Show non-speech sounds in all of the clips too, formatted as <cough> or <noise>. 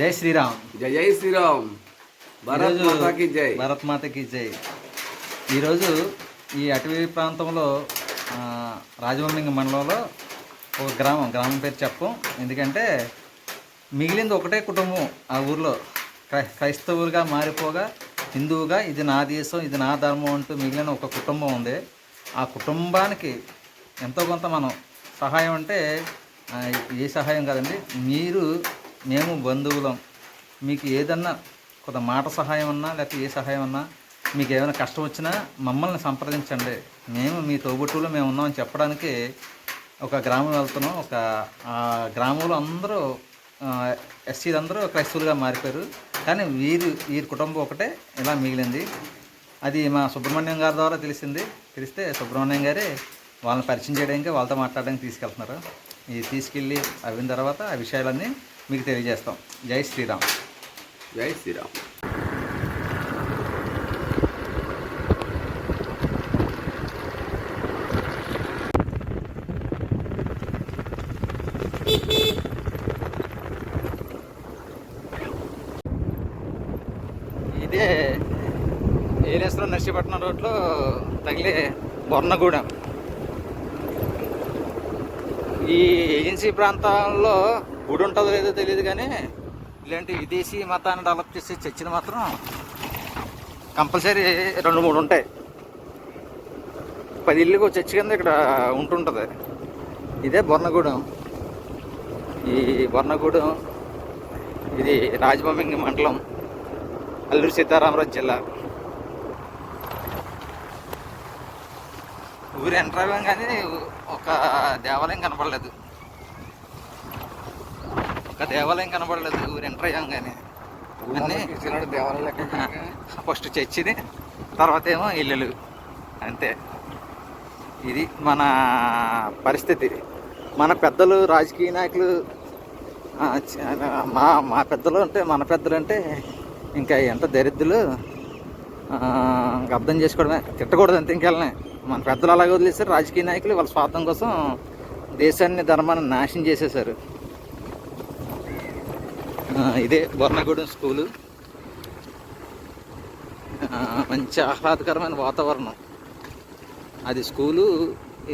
జై శ్రీరామ్. జై జై శ్రీరామ్. భారత్ మాతాకి జై. భారత్ మాతకి జై. ఈరోజు ఈ అటవీ ప్రాంతంలో ఆ, రాజమమ్మింగ మండలంలో ఒక గ్రామం గ్రామం పేరు చెప్పం. ఎందుకంటే మిగిలింది ఒకటే కుటుంబం ఆ ఊర్లో. క్రై- క్రైస్తవులుగా మారిపోగా హిందువుగా ఇది నా దేశం ఇది నా ధర్మం అంటూ మిగిలిన ఒక కుటుంబం ఉంది. ఆ కుటుంబానికి ఎంతో కొంత మనం సహాయం అంటే ఏ సహాయం కాదండి మీరు మేము బంధువులం. మీకు ఏదన్నా కొంత మాట సహాయం అన్నా లేకపోతే ఏ సహాయం అన్నా మీకు ఏమైనా కష్టం వచ్చినా మమ్మల్ని సంప్రదించండి. మేము మీ తోబుట్టులో మేము ఉన్నామని చెప్పడానికి ఒక గ్రామం వెళ్తున్నాం. ఒక గ్రామంలో అందరూ ఎస్సీలు అందరూ క్రైస్తవులుగా మారిపోయారు. కానీ వీరు వీరి కుటుంబం ఒకటే ఇలా మిగిలింది. అది మా సుబ్రహ్మణ్యం గారి ద్వారా తెలిసింది. తెలిస్తే సుబ్రహ్మణ్యం గారే వాళ్ళని పరిచయం చేయడానికి వాళ్ళతో మాట్లాడడానికి తీసుకెళ్తున్నారు. ఇది తీసుకెళ్ళి అయిన తర్వాత ఆ విషయాలన్నీ మీకు తెలియజేస్తాం. జై శ్రీరామ్. జై శ్రీరామ్. ఇదే ఏలేశ్వరం నర్సీపట్నం రోడ్లో తగిలే బొర్నగూడెం. ఈ ఏజెన్సీ ప్రాంతాల్లో గుడి ఉంటుందో లేదో తెలియదు కానీ ఇలాంటి విదేశీ మతాన్ని డెవలప్ చేసే చర్చిలు మాత్రం కంపల్సరీ రెండు మూడు ఉంటాయి. పది ఇల్లుకి చర్చి కింద ఇక్కడ ఉంటుంటుంది. ఇదే బొర్నగూడెం. ఈ బొర్నగూడెం ఇది రాజభూమి మండలం అల్లూరు సీతారామరాజు జిల్లా. ఊరు ఎంటర్ అవ్వం కానీ ఒక దేవాలయం కనపడలేదు. ఒక దేవాలయం కనపడలేదు ఊరు ఎంటర్ అయ్యాం కానీ అన్నీ <laughs> ఫస్ట్ చర్చిది తర్వాత ఏమో ఇల్లులు. అంతే. ఇది మన పరిస్థితి. మన పెద్దలు రాజకీయ నాయకులు మా మా పెద్దలు అంటే మన పెద్దలు అంటే ఇంకా ఎంత దరిద్రులు అర్థం చేసుకోవడమే. తిట్టకూడదు అంతే ఇంకెళ్ళనే. మన పెద్దలు అలాగే వదిలేశారు రాజకీయ నాయకులు వాళ్ళ స్వార్థం కోసం దేశాన్ని ధర్మాన్ని నాశనం చేసేశారు. ఆ, ఇదే బొర్నగూడెం స్కూలు. మంచి ఆహ్లాదకరమైన వాతావరణం. అది స్కూలు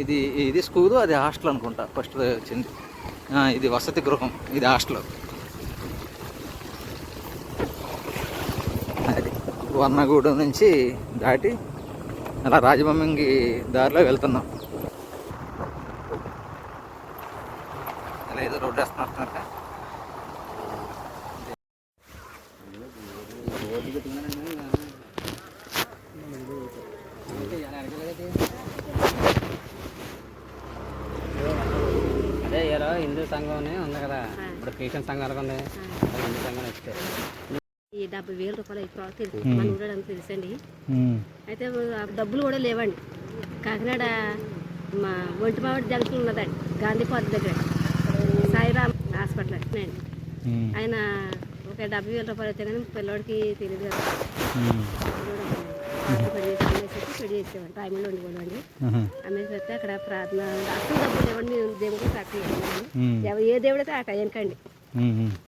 ఇది ఇది స్కూలు అది హాస్టల్ అనుకుంటా ఫస్ట్ వచ్చింది ఇది వసతి గృహం ఇది హాస్టల్. అది వర్ణగూడెం నుంచి దాటి అలా రాజమమ్మింగి దారిలో వెళ్తున్నాం. అలా ఏదో రోడ్డు వేస్తున్నట్టున్నారా అదే ఏదో హిందూ సంఘం అని ఉంది కదా. ఇప్పుడు క్రిస్టియన్ సంఘం ఎలాగ ఉంది? అది హిందూ సంఘం ఇస్తే. ఈ డెబ్బై వేల రూపాయలు తెలుసు మన అంత తెలుసండి? అయితే డబ్బులు కూడా లేవండి. కాకినాడ మా ఒంటిమావిడి జంక్షన్ ఉన్నదండి గాంధీ పార్క్ దగ్గర. సాయిరామ్ హాస్పిటల్ అండి ఆయన ఒక డెబ్బై వేల రూపాయలు అయితే కానీ పిల్లోడికి తెలియదు కదా. పెళ్ళి చేసేవాడు. టైంలో ఉండిపోదండి అమ్మేసి వస్తే అక్కడ ప్రార్థన అసలు డబ్బులు మేము. దేవుడికి ప్రార్థన ఏ దేవుడైతే ఆ టైంకండి